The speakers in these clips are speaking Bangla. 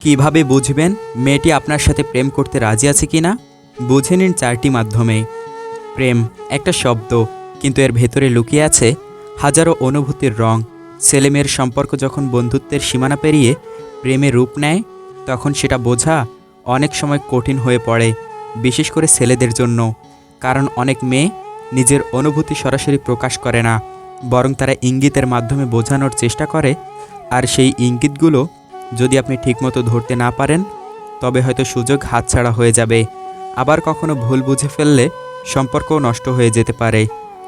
কীভাবে বুঝবেন মেয়েটি আপনার সাথে প্রেম করতে রাজি আছে কি না? বুঝে নিন চারটি মাধ্যমে। প্রেম, একটা শব্দ, কিন্তু এর ভেতরে লুকিয়ে আছে হাজারো অনুভূতির রং। ছেলেমেয়ের সম্পর্ক যখন বন্ধুত্বের সীমানা পেরিয়ে প্রেমে রূপ নেয়, তখন সেটা বোঝা অনেক সময় কঠিন হয়ে পড়ে, বিশেষ করে ছেলেদের জন্য। কারণ অনেক মেয়ে নিজের অনুভূতি সরাসরি প্রকাশ করে না, বরং তারা ইঙ্গিতের মাধ্যমে বোঝানোর চেষ্টা করে, আর সেই ইঙ্গিতগুলো যদি আপনি ঠিকমতো ধরতে না পারেন, তবে হয়তো সুযোগ হাতছাড়া হয়ে যাবে। আবার কখনো ভুল বুঝে ফেললে সম্পর্কও নষ্ট হয়ে যেতে পারে।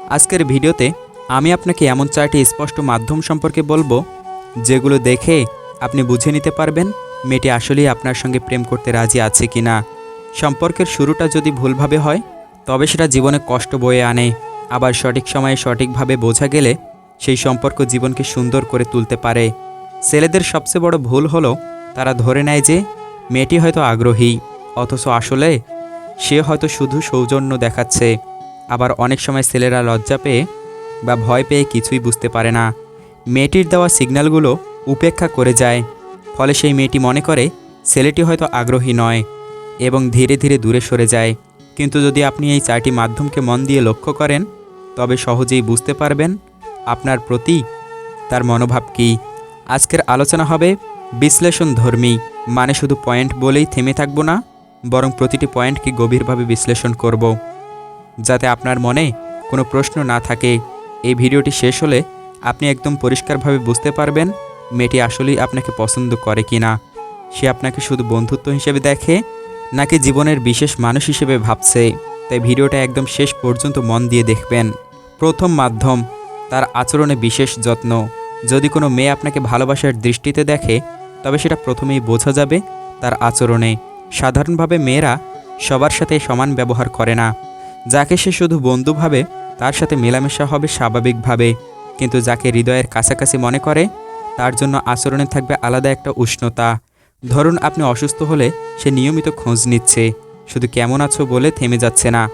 আজকের ভিডিওতে আমি আপনাকে এমন চারটি স্পষ্ট মাধ্যম সম্পর্কে বলব, যেগুলো দেখে আপনি বুঝে নিতে পারবেন মেয়েটি আসলেই আপনার সঙ্গে প্রেম করতে রাজি আছে কি না। সম্পর্কের শুরুটা যদি ভুলভাবে হয়, তবে সেটা জীবনে কষ্ট বয়ে আনে। আবার সঠিক সময়ে সঠিকভাবে বোঝা গেলে সেই সম্পর্ক জীবনকে সুন্দর করে তুলতে পারে। ছেলেদের সবচেয়ে বড় ভুল হলো তারা ধরে নেয় যে মেয়েটি হয়তো আগ্রহী, অথচ আসলে সে হয়তো শুধু সৌজন্য দেখাচ্ছে। আবার অনেক সময় ছেলেরা লজ্জা পেয়ে বা ভয় পেয়ে কিছুই বুঝতে পারে না। মেয়েটির দেওয়া সিগন্যালগুলো উপেক্ষা করে যায়, ফলে সেই মেয়েটি মনে করে ছেলেটি হয়তো আগ্রহী নয় এবং ধীরে ধীরে দূরে সরে যায়। কিন্তু যদি আপনি এই চারটি মাধ্যমকে মন দিয়ে লক্ষ্য করেন, তবে সহজেই বুঝতে পারবেন আপনার প্রতি তার মনোভাব কী। আজকের আলোচনা হবে বিশ্লেষণ ধর্মী মানে শুধু পয়েন্ট বলেই থেমে থাকব না, বরং প্রতিটি পয়েন্টকে গভীরভাবে বিশ্লেষণ করব। যাতে আপনার মনে কোনো প্রশ্ন না থাকে, এই ভিডিওটি শেষ হলে আপনি একদম পরিষ্কারভাবে বুঝতে পারবেন মেয়েটি আসলেই আপনাকে পছন্দ করে কি না সে আপনাকে শুধু বন্ধুত্ব হিসেবে দেখে, নাকি জীবনের বিশেষ মানুষ হিসেবে ভাবছে। তাই ভিডিওটা একদম শেষ পর্যন্ত মন দিয়ে দেখবেন। প্রথম মাধ্যম, তার আচরণে বিশেষ যত্ন। যদি কোনো মেয়ে আপনাকে ভালোবাসার দৃষ্টিতে দেখে, তবে সেটা প্রথমেই বোঝা যাবে তার আচরণে। সাধারণভাবে মেয়েরা সবার সাথে সমান ব্যবহার করে না। যাকে সে শুধু বন্ধু ভাবে, তার সাথে মেলামেশা হবে স্বাভাবিকভাবে। কিন্তু যাকে হৃদয়ের কাছাকাছি মনে করে, তার জন্য আচরণে থাকবে আলাদা একটা উষ্ণতা। ধরুন আপনি অসুস্থ হলে সে নিয়মিত খোঁজ নিচ্ছে। শুধু কেমন আছো বলে থেমে যাচ্ছে না।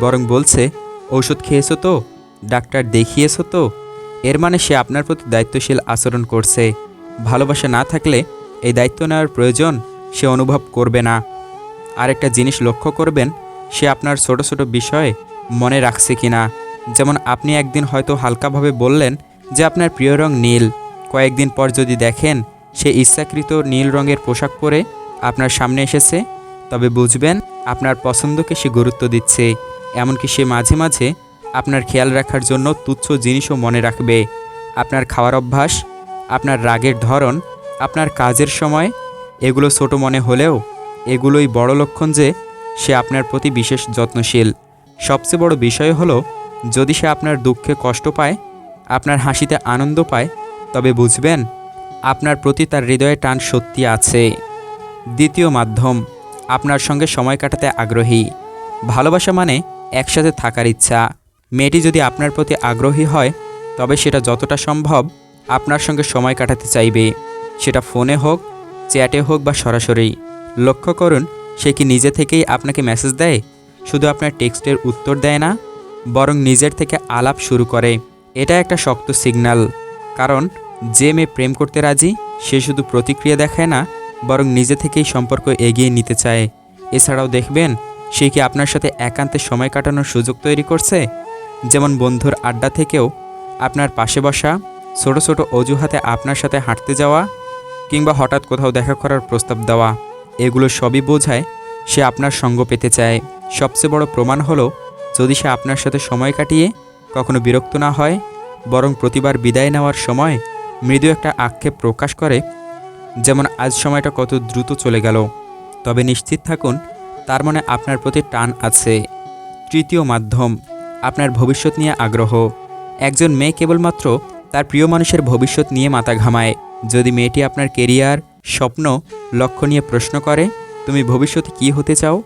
বরং বলছে, ঔষধ খেয়েছো তো? ডাক্তার দেখিয়েছো তো? এর মানে সে আপনার প্রতি দায়িত্বশীল আচরণ করছে। ভালোবাসা না থাকলে এই দায়িত্ব নেওয়ার প্রয়োজন সে অনুভব করবে না। আরেকটা জিনিস লক্ষ্য করবেন, সে আপনার ছোট ছোট বিষয়ে মনে রাখছে কিনা। যেমন আপনি একদিন হয়তো হালকাভাবে বললেন যে আপনার প্রিয় রং নীল। কয়েকদিন পর যদি দেখেন সে ইচ্ছাকৃত নীল রঙের পোশাক পরে আপনার সামনে এসেছে, তবে বুঝবেন আপনার পছন্দকে সে গুরুত্ব দিচ্ছে। এমনকি সে মাঝে মাঝে আপনার খেয়াল রাখার জন্য তুচ্ছ জিনিসও মনে রাখবে। আপনার খাওয়ার অভ্যাস, আপনার রাগের ধরন, আপনার কাজের সময়, এগুলো ছোট মনে হলেও এগুলোই বড় লক্ষণ যে সে আপনার প্রতি বিশেষ যত্নশীল। সবচেয়ে বড় বিষয় হলো, যদি সে আপনার দুঃখে কষ্ট পায়, আপনার হাসিতে আনন্দ পায়, তবে বুঝবেন, আপনার প্রতি তার হৃদয়ে টান সত্যি আছে। দ্বিতীয় মাধ্যম, আপনার সঙ্গে সময় কাটাতে আগ্রহী। ভালোবাসা মানে একসাথে থাকার ইচ্ছা। মেয়েটি যদি আপনার প্রতি আগ্রহী হয়, তবে সেটা যতটা সম্ভব আপনার সঙ্গে সময় কাটাতে চাইবে। সেটা ফোনে হোক, চ্যাটে হোক বা সরাসরি। লক্ষ্য করুন, সে কি নিজে থেকেই আপনাকে মেসেজ দেয়? শুধু আপনার টেক্সটের উত্তর দেয় না, বরং নিজের থেকে আলাপ শুরু করে। এটা একটা শক্ত সিগন্যাল। কারণ, যে মেয়ে প্রেম করতে রাজি, সে শুধু প্রতিক্রিয়া দেখায় না, বরং নিজে থেকেই সম্পর্ক এগিয়ে নিতে চায়। এছাড়াও দেখবেন, সে কি আপনার সাথে একান্তে সময় কাটানোর সুযোগ তৈরি করছে? যেমন বন্ধুর আড্ডা থেকেও আপনার পাশে বসা, ছোট ছোট অজুহাতে আপনার সাথে হাঁটতে যাওয়া কিংবা হঠাৎ কোথাও দেখা করার প্রস্তাব দেওয়া, এগুলো সবই বোঝায় সে আপনার সঙ্গ পেতে চায়। সবচেয়ে বড় প্রমাণ হলো যদি সে আপনার সাথে সময় কাটিয়ে কখনো বিরক্ত না হয়, বরং প্রতিবার বিদায় নেওয়ার সময় মৃদু একটা আক্ষেপ প্রকাশ করে, যেমন, আজ সময়টা কত দ্রুত চলে গেল। তবে নিশ্চিত থাকুন, তার মনে আপনার প্রতি টান আছে। তৃতীয় মাধ্যম আপনার ভবিষ্যৎ নিয়ে আগ্রহ। একজন মেয়ে কেবলমাত্র তার প্রিয় মানুষের ভবিষ্যৎ নিয়ে মাথা ঘামায়। যদি মেয়েটি আপনার কেরিয়ার, স্বপ্ন, লক্ষ্য নিয়ে প্রশ্ন করে, তুমি ভবিষ্যতে কী হতে চাও?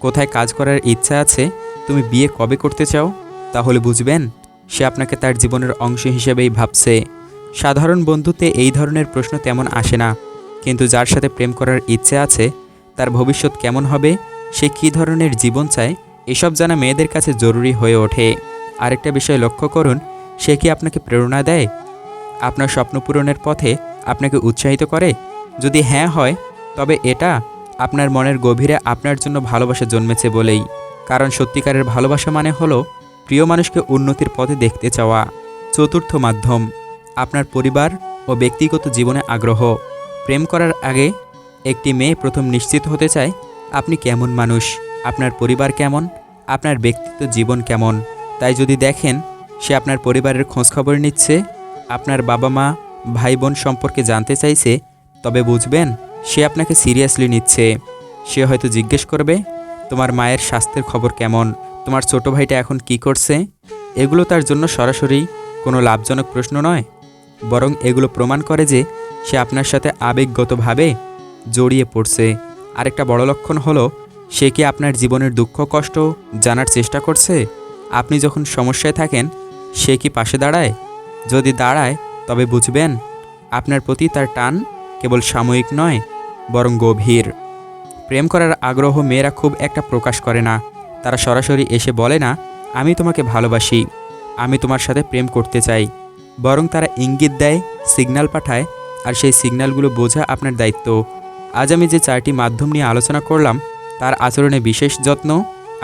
কোথায় কাজ করার ইচ্ছা আছে? তুমি বিয়ে কবে করতে চাও? তাহলে বুঝবেন, সে আপনাকে তার জীবনের অংশ হিসেবেই ভাবছে। সাধারণ বন্ধুতে এই ধরনের প্রশ্ন তেমন আসে না। কিন্তু যার সাথে প্রেম করার ইচ্ছে আছে, তার ভবিষ্যৎ কেমন হবে? সে কী ধরনের জীবন চায়? এসব জানা মেয়েদের কাছে জরুরি হয়ে ওঠে। আরেকটা বিষয় লক্ষ্য করুন, সে কি আপনাকে প্রেরণা দেয়? আপনার স্বপ্ন পূরণের পথে আপনাকে উৎসাহিত করে? যদি হ্যাঁ হয়, তবে এটা আপনার মনের গভীরে আপনার জন্য ভালোবাসা জন্মেছে বলেই। কারণ সত্যিকারের ভালোবাসা মানে হলো প্রিয় মানুষকে উন্নতির পথে দেখতে চাওয়া। চতুর্থ মাধ্যম, আপনার পরিবার ও ব্যক্তিগত জীবনে আগ্রহ। প্রেম করার আগে একটি মেয়ে প্রথম নিশ্চিত হতে চায়, আপনি কেমন মানুষ? আপনার পরিবার কেমন? আপনার ব্যক্তিত্ব জীবন কেমন? তাই যদি দেখেন, সে আপনার পরিবারের খোঁজখবর নিচ্ছে, আপনার বাবা মা ভাই বোন সম্পর্কে জানতে চাইছে, তবে বুঝবেন, সে আপনাকে সিরিয়াসলি নিচ্ছে। সে হয়তো জিজ্ঞেস করবে, তোমার মায়ের স্বাস্থ্যের খবর কেমন? তোমার ছোট ভাইটা এখন কি করছে? এগুলো তার জন্য সরাসরি কোনো লাভজনক প্রশ্ন নয়। বরং এগুলো প্রমাণ করে যে, সে আপনার সাথে আবেগগতভাবে জড়িয়ে পড়ছে। আরেকটা বড় লক্ষণ হলো সে কি আপনার জীবনের দুঃখ, কষ্ট জানার চেষ্টা করছে? আপনি যখন সমস্যায় থাকেন, সে কি পাশে দাঁড়ায়? যদি দাঁড়ায়, তবে বুঝবেন, আপনার প্রতি তার টান কেবল সাময়িক নয়, বরং গভীর। প্রেম করার আগ্রহ মেয়েরা খুব একটা প্রকাশ করে না। তারা সরাসরি এসে বলে না, আমি তোমাকে ভালোবাসি, আমি তোমার সাথে প্রেম করতে চাই। বরং তারা ইঙ্গিত দেয় সিগন্যাল পাঠায়, আর সেই সিগন্যালগুলো বোঝা আপনার দায়িত্ব। আজ আমি যে চারটি মাধ্যম নিয়ে আলোচনা করলাম তার আচরণে বিশেষ যত্ন,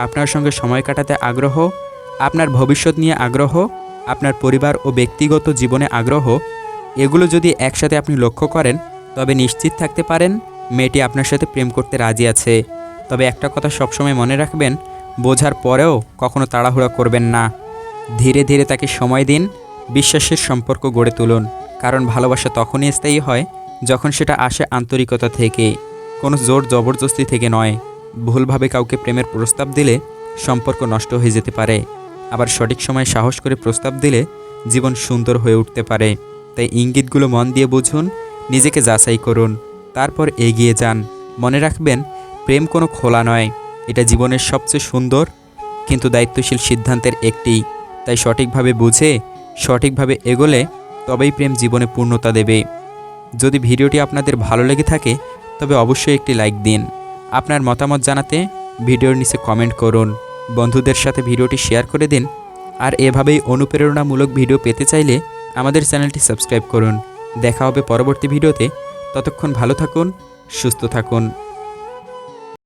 আপনার সঙ্গে সময় কাটাতে আগ্রহ, আপনার ভবিষ্যৎ নিয়ে আগ্রহ, আপনার পরিবার ও ব্যক্তিগত জীবনে আগ্রহ, এগুলো যদি একসাথে আপনি লক্ষ্য করেন, তবে নিশ্চিত থাকতে পারেন, মেয়েটি আপনার সাথে প্রেম করতে রাজি আছে। তবে একটা কথা সবসময় মনে রাখবেন, বোঝার পরেও কখনো তাড়াহুড়া করবেন না। ধীরে ধীরে তাকে সময় দিন, বিশ্বাসের সম্পর্ক গড়ে তুলুন, কারণ ভালোবাসা তখনই স্থায়ী হয়, যখন সেটা আসে আন্তরিকতা থেকে, কোনো জোর জবরদস্তি থেকে নয়। ভুলভাবে কাউকে প্রেমের প্রস্তাব দিলে সম্পর্ক নষ্ট হয়ে যেতে পারে। আবার সঠিক সময়ে সাহস করে প্রস্তাব দিলে জীবন সুন্দর হয়ে উঠতে পারে। তাই ইঙ্গিতগুলো মন দিয়ে বুঝুন, নিজেকে যাচাই করুন, তারপর এগিয়ে যান। মনে রাখবেন, প্রেম কোনো খোলা নয়, এটা জীবনের সবচেয়ে সুন্দর কিন্তু দায়িত্বশীল সিদ্ধান্তের একটি। তাই সঠিকভাবে বুঝে, সঠিকভাবে এগোলে তবেই প্রেম জীবনে পূর্ণতা দেবে। যদি ভিডিওটি আপনাদের ভালো লেগে থাকে, তবে অবশ্যই একটি লাইক দিন। আপনার মতামত জানাতে ভিডিওর নিচে কমেন্ট করুন। বন্ধুদের সাথে ভিডিওটি শেয়ার করে দিন। আর এভাবেই অনুপ্রেরণামূলক ভিডিও পেতে চাইলে আমাদের চ্যানেলটি সাবস্ক্রাইব করুন। দেখা হবে পরবর্তী ভিডিওতে। ততক্ষণ ভালো থাকুন, সুস্থ থাকুন।